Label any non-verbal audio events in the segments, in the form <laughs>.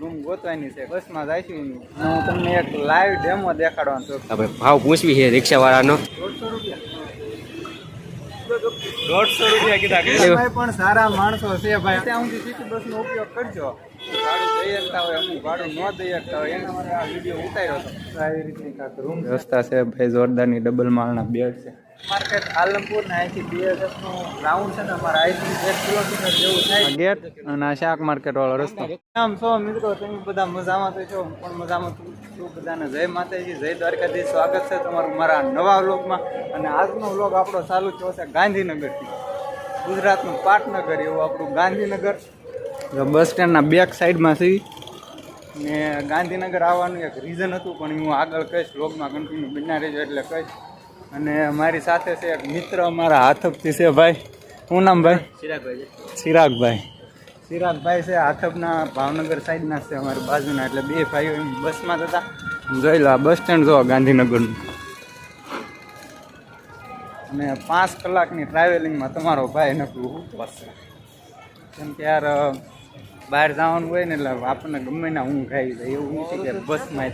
Room ગોતવાની છે બસમાં જઈશું હું તમને એક લાઈવ ડેમો દેખાડવાનો છું. આપણે ભાવ પૂછવી છે રિક્ષાવાળાનો. દોઢસો રૂપિયા. દોઢસો રૂપિયા કીધા ભાઈ પણ સારા માણસો છે ભાઈ. ત્યાં સુધી સિટી બસનો ઉપયોગ કરજો. ભાડું દઈ શકતા હોય અમુક ભાડું ન દઈ શકતા હોય એના માટે આ વીડિયો ઉતાર્યો હતો. આવી રીતની કાંક રૂમ વ્યવસ્થા છે ભાઈ જોરદારની ડબલ માળના બેડ છે. માર્કેટ આલમપુર ને અહીંથી બીએસએફનું ગ્રાઉન્ડ છે ને અમારે અહીંથી એક કિલોમીટર જેવું થાય. ગેટ અને શાક માર્કેટ વાળો રસ્તો. આમ છો મિત્રો તમે બધા મજામાં તો છો? પણ મજામાં છું. છું બધાને જય માતાજી જય દ્વારકાધીશ. સ્વાગત છે તમારું મારા નવા વ્લોગમાં. અને આજનો વ્લોગ આપણો ચાલુ થયો છે ગાંધીનગરથી. ગુજરાતનું પાટનગર એવું આપણું ગાંધીનગર. બસ સ્ટેન્ડના બેક સાઈડમાં છે. ને ગાંધીનગર આવવાનું એક રીઝન હતું પણ હું આગળ કહીશ વ્લોગમાં કન્ટિન્યુ બના રહેજો એટલે કહીશ. અને મારી સાથે છે એક મિત્ર અમારા હાથપથી છે ભાઈ. શું નામ ભાઈ? ચિરાગભાઈ ચિરાગભાઈ. ચિરાગભાઈ છે હાથપના ભાવનગર સાઈડના છે અમારી બાજુના એટલે બે ભાઈઓ બસમાં જતા જોઈ લો આ બસ સ્ટેન્ડ જો ગાંધીનગરનું. અને પાંચ કલાકની ટ્રાવેલિંગમાં તમારો ભાઈ નકરું બસ કેમ કે યાર બહાર જવાનું હોય ને એટલે આપણને ગમે ના ઊંઘ આવી જાય. એવું નથી કે બસમાં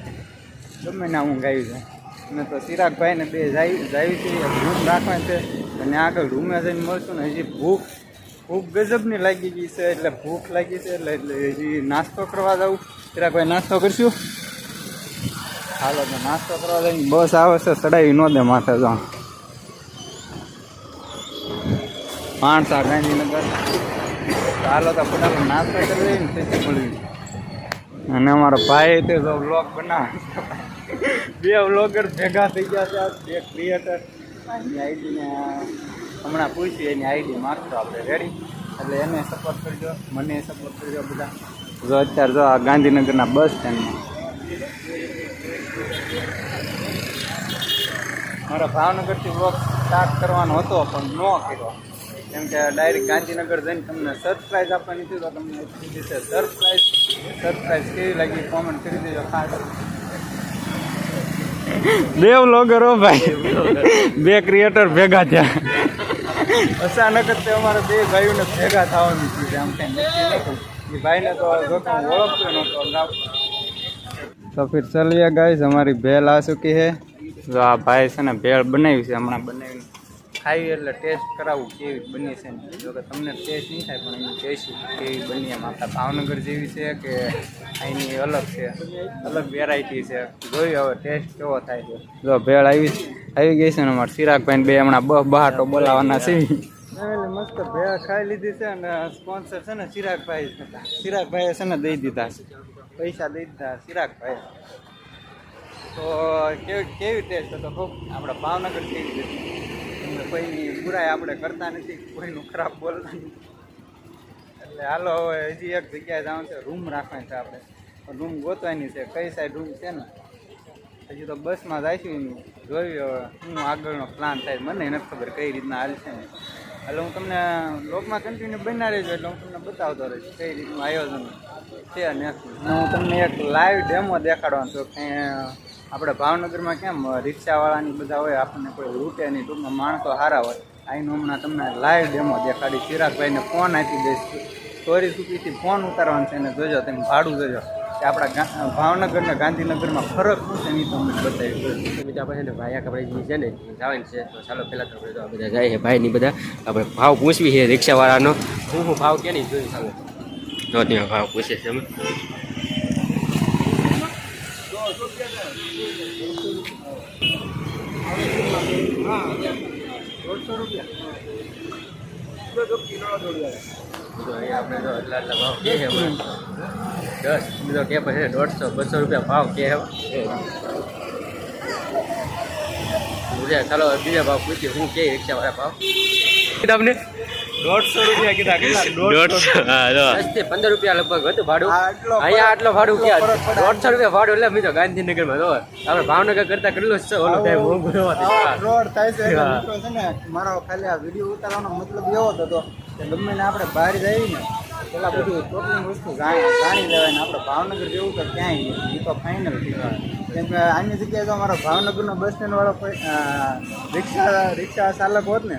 ગમે ના ઊંઘ આવી જાય. અને તો ચિરાગભાઈને બે જાય જાય છે રૂમ રાખવાની છે, અને આગળ રૂમે જઈને મળશું ને હજી ભૂખ ભૂખ ગજબની લાગી ગઈ છે, એટલે ભૂખ લાગી છે, એટલે એટલે હજી નાસ્તો કરવા જાઉં. ચિરાગભાઈ, નાસ્તો કરશું? હાલો, તો નાસ્તો કરવા જઈને બસ આવે છે ચડાવી ન દે માથે જો માણસા ગાંધીનગર. હાલો, તો ફટાફટ નાસ્તો કરી લઈએ ને પછી મળવી અને અમારો ભાઈ તે તો લોક બનાવે. બે વ્લોગર ભેગા થઈ ગયા છે બે ક્રિએટર એની આઈડીને હમણાં પૂછી એની આઈડી માગતો આપણે રેડી એટલે એને સપોર્ટ કરજો મને સપોર્ટ કરજો બધા. જો અત્યારે જો આ ગાંધીનગરના બસ સ્ટેન્ડમાં મારા ભાવનગરથી વ્લોગ સ્ટાર્ટ કરવાનો હતો પણ ન કર્યો. કેમ કે ડાયરેક્ટ ગાંધીનગર જઈને તમને સરપ્રાઈઝ આપવાની હતી તો તમને સરપ્રાઈઝ સરપ્રાઈઝ કેવી લાગી? કોમેન્ટ કરી દેજો ખાસ. બે વ્લોગર હો ભાઈ. બે ક્રિએટર ભેગા થયા. અચાનક જ તે અમારા બે ભાઈઓને ભેગા થવાનું છે તો જો કે હું ઓળખતો નહોતો તો હમારી ભેલ આ ચૂકી હે જો આ ભાઈ છે ને ભેળ બનાવી છે, હમણાં બનાવીને ખાવી એટલે ટેસ્ટ કરાવવું કેવી બની છે જો કે તમને ટેસ્ટ નહીં થાય, પણ એનું કહીશું કેવી બની એમ. આપણા ભાવનગર જેવી છે કે અહીંની અલગ છે? અલગ વેરાયટી છે. જોઈ હવે ટેસ્ટ કેવો થાય છે? જો ભેળ આવી આવી ગઈ છે ને અમારે ચિરાગભાઈ બે હમણાં બ, બહાટો બોલાવાના છે. મસ્ત ભેળ ખાઈ લીધી છે અને સ્પોન્સર છે ને ચિરાગભાઈ, ચિરાગભાઈએ છે ને દઈ દીધા છે. પૈસા દઈ દીધા ચિરાગભાઈ તો કેવી કેવી ટેસ્ટ હતો ખૂબ? આપણે ભાવનગર કેવી એટલે કોઈની બુરાઈ આપણે કરતા નથી, કોઈનું ખરાબ બોલતા નથી. એટલે હાલો હવે હજી એક જગ્યાએ જવાનું છે, રૂમ રાખવાની છે આપણે. રૂમ ગોતવાની છે, કઈ સાઈડ રૂમ છે ને? હજી તો બસમાં જઈશું જોયું હવે શું આગળનો પ્લાન થાય. મને નથી ખબર કઈ રીતના હાલ છે ને. એટલે હું તમને લોકમાં કન્ટિન્યુ બના રહેજો, એટલે હું તમને બતાવતો રહીશ કઈ રીતનું આયોજન છે ને હું તમને એક લાઈવ ડેમો દેખાડવાનો છું, કે આપણે ભાવનગરમાં કેમ રિક્ષાવાળાની બધા હોય, આપણને કોઈ લૂંટે નહીં. ટૂંકમાં માણસો સારા હોય. અહીંનું હમણાં તમને લાઈવ ડેમો દેખાડી. ચિરાગભાઈને ફોન આપી દઈશ. ચોરી ચૂકીથી ફોન ઉતારવાનો છે અને જોજો, તમે ભાડું જોજો. કે આપણા ભાવનગર ને ગાંધીનગરમાં ફરક શું છે એ તમને બતાવી બીજા પાસે ને ભાઈ આપણે જે છે ને, જવાનું છે. તો ચાલો, પહેલાં તો આપણે બધા જાય છે, ભાઈ ની બધા. આપણે ભાવ પૂછવી છે રિક્ષાવાળાનો. હું હું ભાવ નહીં જોયું ચાલો ત્યાં ભાવ પૂછે છે અમે દોઢસો રૂપિયા તો અહીંયા આપણે તો એટલા એટલા ભાવ કે છે હમણાં દસ બીજો કે પછી દોઢસો બસો રૂપિયા ભાવ કે છે બીજા ચાલો બીજા ભાવ પૂછીએ હું કે રિક્ષાવાળા ભાવ તમને દોઢસો રૂપિયા કીધા કેટલા? દોઢસો. હા જો. દસથી પંદર રૂપિયા લગભગ હતું ભાડું. અહીંયા આટલો ભાડું ક્યાં? દોઢસો રૂપિયા ભાડું એટલે મેં તો ગાંધીનગરમાં તો આપણે ભાવનગર કરતા કેટલું છે? ઓલો મોંઘું થાય છે. મિત્રો ને મારો ખાલી આ વીડિયો ઉતારવાનો મતલબ એવો જ હતો કે ગમે ને આપણે બહાર પેલા બધું ટોટલી વસ્તુ જાણી જાણી લેવાય ને આપણે ભાવનગર જેવું તો ક્યાંય એ તો ફાઇનલ કેમ કે આની જગ્યાએ તો અમારો ભાવનગરનો બસ સ્ટેન્ડ વાળો રિક્ષા રિક્ષા ચાલક હોત ને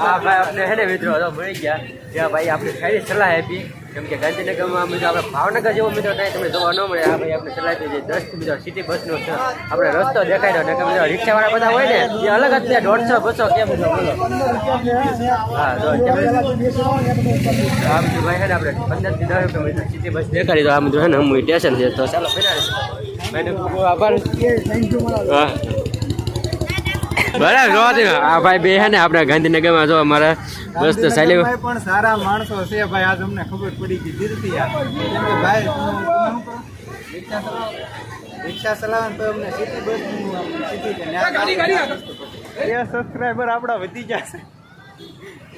હા ભાઈ આપણે હે ને મિત્રો તો મળી ગયા. ત્યાં ભાઈ આપણે સારી સલાહ આપી. કેમ કે ગાંધીનગરમાં મિત્રો આપણે ભાવનગર જેવો મિત્રો કાંઈ તમને જોવા ન મળે. આ ભાઈ આપણે સલાહ આપી દઈએ દસ મિત્રો સિટી બસનો છે. આપણે રસ્તો દેખાય રહ્યો કે મિત્રો રિક્ષાવાળા બધા હોય ને, એ અલગ જ છે. દોઢસો, બસો કેમ મિત્રો હા, તો આ મિત્રો ભાઈ છે ને આપણે પંદરથી દસ મિત્રો સિટી બસ દેખાડી. તો આ મિત્રો છે ને હું સ્ટેશન છે. તો ચાલો ખૂબ ખૂબ આભાર. હા. બરાબર જોવા દે. આ ભાઈ બે છે ને આપણા ગાંધીનગરમાં જો અમારા મસ્ત સાલી ભાઈ પણ સારા માણસો છે ભાઈ આ અમને ખબર પડી ગઈ કેમ કે ભાઈ? રિક્ષા ચલાવો. રિક્ષા ચલાવો ને તો અમને સિટી બસ સિટી છે. સબસ્ક્રાઈબર આપણા વધી જશે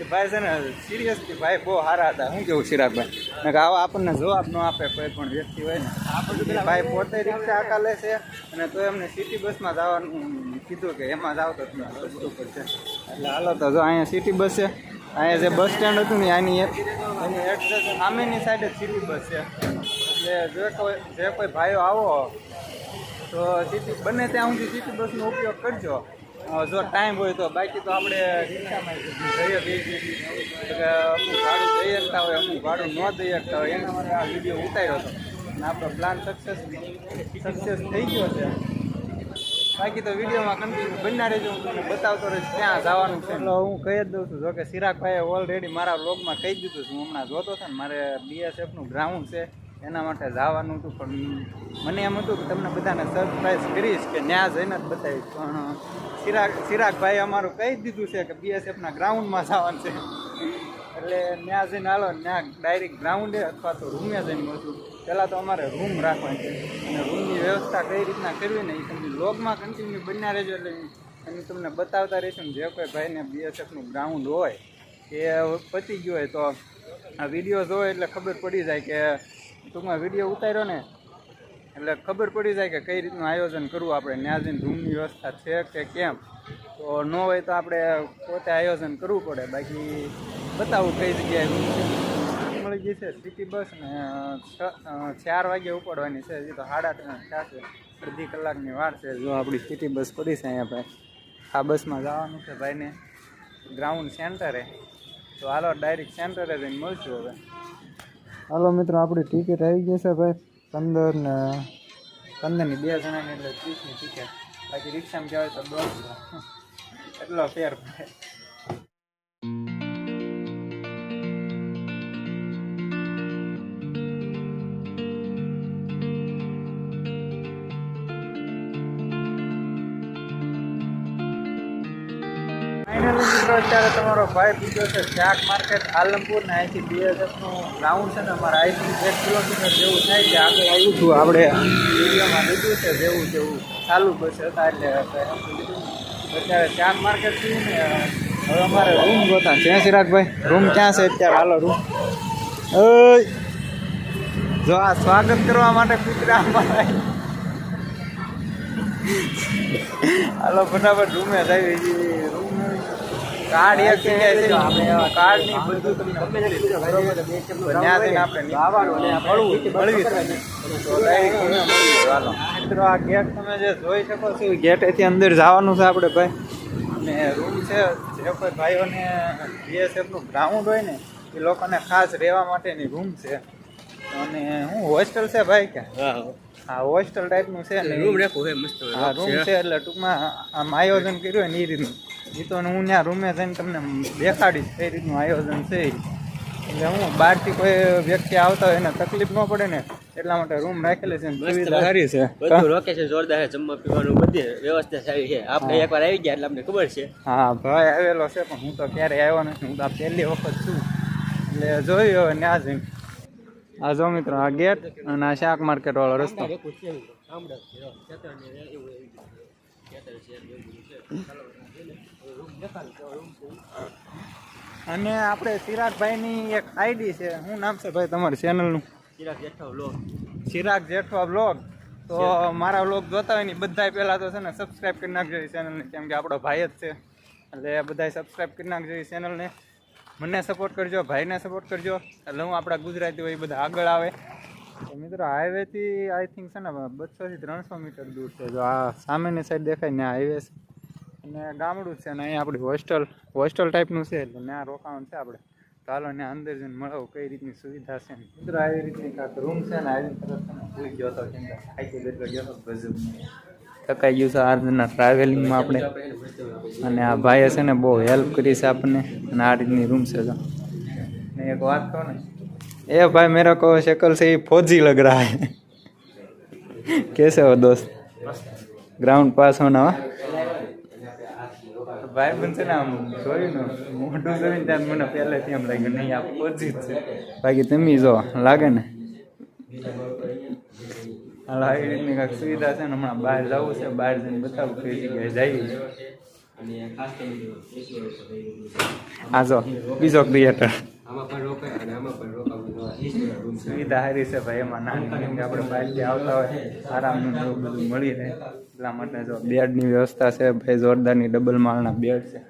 એ ભાઈ છે ને સિરિયસલી ભાઈ બહુ સારા હતા. શું કેવું ચિરાગભાઈ કે આવા આપણને જવાબ ન આપે કોઈ પણ વ્યક્તિ હોય ને. આપણને ભાઈ પોતે રિક્ષા આકાલે છે અને તો એમને સિટી બસમાં જવાનું કીધું કે એમાં જાવ તો રસ્તો પર છે. એટલે હાલો તો જો અહીંયા સિટી બસ છે. અહીંયા જે બસ સ્ટેન્ડ હતું ને, આની એની એડ્રેસ સામેની સાઈડ જ સિટી બસ છે. એટલે જે કોઈ જે કોઈ ભાઈઓ આવો, તો સિટી બને ત્યાં સુધી સિટી બસનો ઉપયોગ કરજો. જો ટાઈમ હોય તો. બાકી તો આપણે અમુક ભાડું દઈ શકતા હોય, અમુક ભાડું ન દઈ શકતા હોય. એના માટે આ વીડિયો ઉતાર્યો હતો. અને આપણો પ્લાન સક્સેસ સક્સેસ થઈ ગયો છે. બાકી તો વિડીયોમાં કન્ટિન્યુ બનના રહેજો. હું તમને બતાવતો રહીશ, ક્યાં જવાનું છે. એટલે હું કહી જ દઉં છું, જો કે ચિરાગભાઈએ ઓલરેડી મારા વ્લોગમાં કહી દીધું છું. હું હમણાં જોતો હતો ને, મારે બીએસએફનું ગ્રાઉન્ડ છે. એના માટે જવાનું હતું, પણ મને એમ હતું કે તમને બધાને સરપ્રાઈઝ કરીશ કે ત્યાં જઈને જ બતાવીશ. પણ ચિરાગ ચિરાગભાઈ અમારું કહી દીધું છે કે બીએસએફના ગ્રાઉન્ડમાં જવાનું છે. એટલે ત્યાં જઈને હાલો ત્યાં ડાયરેક્ટ ગ્રાઉન્ડે અથવા તો રૂમે જઈને મળશું પહેલાં તો અમારે રૂમ રાખવાની છે. અને રૂમની વ્યવસ્થા કઈ રીતના કરવી ને એ તમને લોગમાં કન્ટિન્યુ બન્યા રહેજો. એટલે અમે તમને બતાવતા રહીશું જે કોઈ ભાઈને બીએસએફનું ગ્રાઉન્ડ હોય, એ પતી ગયું હોય તો આ વીડિયો જોવે એટલે ખબર પડી જાય કે ટૂંકમાં વીડિયો ઉતાર્યો ને, એટલે ખબર પડી જાય કે કઈ રીતનું આયોજન કરવું આપણે. ત્યાં રૂમની વ્યવસ્થા છે કે કેમ? તો ન હોય તો આપણે પોતે આયોજન કરવું પડે. બાકી બતાવું કઈ જગ્યાએ છે. મળી ગઈ છે સિટી બસ ને ચાર વાગે ઉપડવાની છે. હજી તો સાડા ત્રણ થશે અડધી કલાકની વાર છે. જો આપણી સિટી બસ પડી છે અહીંયા ભાઈ. આ બસમાં જવાનું છે ભાઈને. ગ્રાઉન્ડ સેન્ટરે. તો હાલો ડાયરેક્ટ સેન્ટરે જઈને મળશું હવે. હાલો મિત્રો, આપણી ટિકિટ આવી છે ભાઈ. પંદર ને પંદરની બે જણાની એટલે ત્રીસની ટિકિટ બાકી રિક્ષામાં જવાય તો દોઢ એટલો ફેર પડે મિત્રો, અત્યારે તમારો ભાઈ પૂછ્યો છે, શાક માર્કેટ આલમપુર ને અહીંથી બીએસએફનું ગ્રાઉન્ડ છે ને અમારે અહીંથી એક કિલોમીટર જેવું થાય છે. આગળ આવ્યું છું આપણે. વિડીયોમાં લીધું છે, જેવું જેવું ચાલુ બસ હતા એટલે અત્યારે શાક માર્કેટ થયું ને, હવે અમારે રૂમ ગોતા. છે ચિરાગભાઈ રૂમ ક્યાં છે અત્યારે? હાલો રૂમ જો આ સ્વાગત કરવા માટે કૂતરા અમારે. હાલો, ફટાફટ રૂમે થઈ રૂમ કાર્ડ એક જગ્યાએ છે. કાર્ડની બધું ત્યાં આપણે મળવું મળવી. હાલો મિત્રો આ ગેટ તમે જે જોઈ શકો છો એ ગેટેથી અંદર જવાનું છે આપણે ભાઈ. અને રૂમ છે જે કોઈ ભાઈઓને બીએસએફનું ગ્રાઉન્ડ હોય ને એ લોકોને ખાસ રહેવા માટેની રૂમ છે. અને હું હોસ્ટેલ છે ભાઈ કે? હા હોસ્ટેલ ટાઈપનું છે ને રૂમ રાખવું હે મસ્ત હા રૂમ છે એટલે ટૂંકમાં આમ આયોજન કર્યું હોય ને એ રીતનું. એ તો હું ત્યાં રૂમે જઈને તમને દેખાડીશ કઈ રીતનું આયોજન છે એટલે હું બહારથી કોઈ વ્યક્તિ આવતા હોય એને તકલીફ ન પડે ને એટલા માટે રૂમ રાખેલી છે સુવિધા સારી છે બધું લોકેશન જોરદાર છે જમવા પીવાનું બધી વ્યવસ્થા સારી છે આપણે એકવાર આવી ગયા એટલે અમને ખબર છે હા ભાઈ આવેલો છે પણ હું તો ક્યારેય આવ્યો નથી હું તો પહેલી વખત છું એટલે જોયું હવે ત્યાં જઈને આ જો મિત્રો આ ગેટ અને આ શાક માર્કેટ વાળો રસ્તો અને આપણે સિરાજભાઈની એક આઈડી છે. શું નામ છે ભાઈ તમારી ચેનલનું સિરાજ જેઠો બ્લોગ સિરાજ જેઠવા બ્લોગ તો મારા બ્લોગ જોતા હોય ને બધાય પહેલાં તો છે ને સબસ્ક્રાઈબ કરી નાખજો એ ચેનલને કેમ કે આપણો ભાઈ જ છે. એટલે બધાય સબસ્ક્રાઈબ કરી નાખજો એ ચેનલને મને સપોર્ટ કરજો ભાઈને સપોર્ટ કરજો. એટલે હું આપણા ગુજરાતી હોય એ બધા આગળ આવે. તો મિત્રો હાઈવેથી આઈ થિંક છે ને બસોથી ત્રણસો મીટર દૂર છે. જો આ સામેની સાઈડ દેખાય ને હાઈવે છે. અને ગામડું છે ને અહીંયા આપણી હોસ્ટેલ હોસ્ટેલ ટાઈપનું છે એટલે ત્યાં રોકાવાનું છે આપણે. ચાલો ને અંદર જઈને મળવું કઈ રીતની સુવિધા છે ને. મિત્રો, આવી રીતની કાંક રૂમ છે ને આવી તરફ ભૂલી ગયો હતો કેમ કે થકાઈ ગયું છે આજના ટ્રાવેલિંગમાં આપણે. અને આ ભાઈએ છે ને બહુ હેલ્પ કરી છે આપણને. અને આ રીતની રૂમ છે તો એક વાત કહો ને. એ ભાઈ મેરા કો શક્લ છે એ ફોજી લગ રહા હે. <laughs> કેસે હો દોસ્ત? ગ્રાઉન્ડ પાસ હોના હા. ભાઈ પણ છે ને આમ જોયું ને મોઢું જોઈને ત્યાં મને પહેલેથી એમ લાગ્યું નહીં આ ફૌજી જ છે. બાકી તમે જો લાગે ને? હાલ આવી રીતની કાંઈક સુવિધા છે ને હમણાં બહાર જવું છે બહાર જઈને બતાવું કઈ જગ્યાએ જઈએ. આ જો બીજો ક્રિએટર આમાં પણ રોકાય અને આમાં પણ રોકાવું સુવિધા સારી છે. ભાઈ એમાં નાની કે આપણે બહારથી આવતા હોય આરામનું એવું બધું મળી રહે. એટલા માટે જો બેડની વ્યવસ્થા છે ભાઈ જોરદારની ડબલ માળના બેડ છે.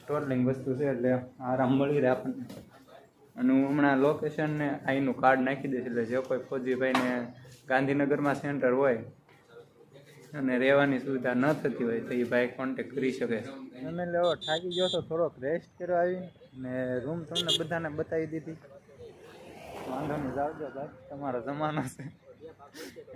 સ્ટોરલિંગ વસ્તુ છે એટલે આરામ મળી રહે આપણને. અને હું હમણાં લોકેશનને અહીંનું કાર્ડ નાખી દઈશ એટલે જે કોઈ ફોજીભાઈને ગાંધીનગરમાં સેન્ટર હોય અને રહેવાની સુવિધા ન થતી હોય તો એ ભાઈ કોન્ટેક કરી શકે. અમે લેવો થાકી ગયો તો થોડોક રેસ્ટ કરવા આવી. ને રૂમ તમને બધાને બતાવી દીધી. વાંધો નહીં, જાવજો ભાઈ. તમારો જમાનો છે.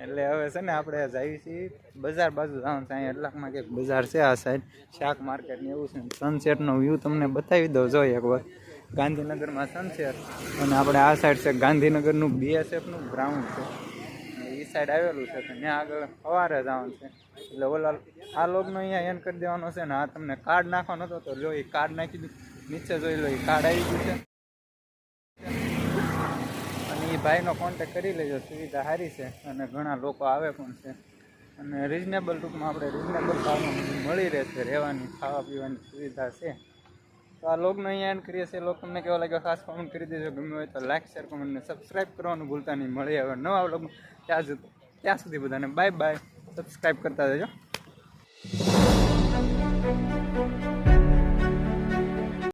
એટલે હવે છે ને આપણે જઈએ છીએ. બજાર બાજુ જવાનું છે. અહીંયા એટલાકમાં કંઈક બજાર છે આ સાઈડ શાક માર્કેટ ને એવું છે. સનસેટનો વ્યૂ તમને બતાવી દઉં. જો એકવાર. ગાંધીનગરમાં સનસેટ અને આપણે આ સાઈડ છે ગાંધીનગરનું બીએસએફનું ગ્રાઉન્ડ છે. એ સાઈડ આવેલું છે. ત્યાં આગળ સવારે જવાનું છે. એટલે ઓલા આ લોગનો અહીંયા એન્ડ કરી દેવાનો છે ને આ તમને કાર્ડ નાખવાનો હતો તો જો એ કાર્ડ નાખી દીધું. નીચે જોઈ લો એ કાર્ડ આવી ગયું છે. અને એ ભાઈનો કોન્ટેક કરી લેજો, સુવિધા સારી છે અને ઘણા લોકો આવે પણ છે. અને રિઝનેબલ ટૂંકમાં આપણે રિઝનેબલ ભાવમાં મળી રહેશે, રહેવાની ખાવા પીવાની સુવિધા છે. તો આ લોગનો અહીંયા એન્ડ કરીએ છીએ. લોક તમને કેવો લાગ્યો, ખાસ કોમેન્ટ કરી દેજો. ગમ્યું હોય તો લાઈક શેર કોમેન્ટને સબસ્ક્રાઈબ કરવાનું ભૂલતા નહીં. મળી આવે નવા લોગ ત્યાં સુધી ત્યાં સુધી બધાને બાય બાય સબસ્ક્રાઈબ કરતા જજો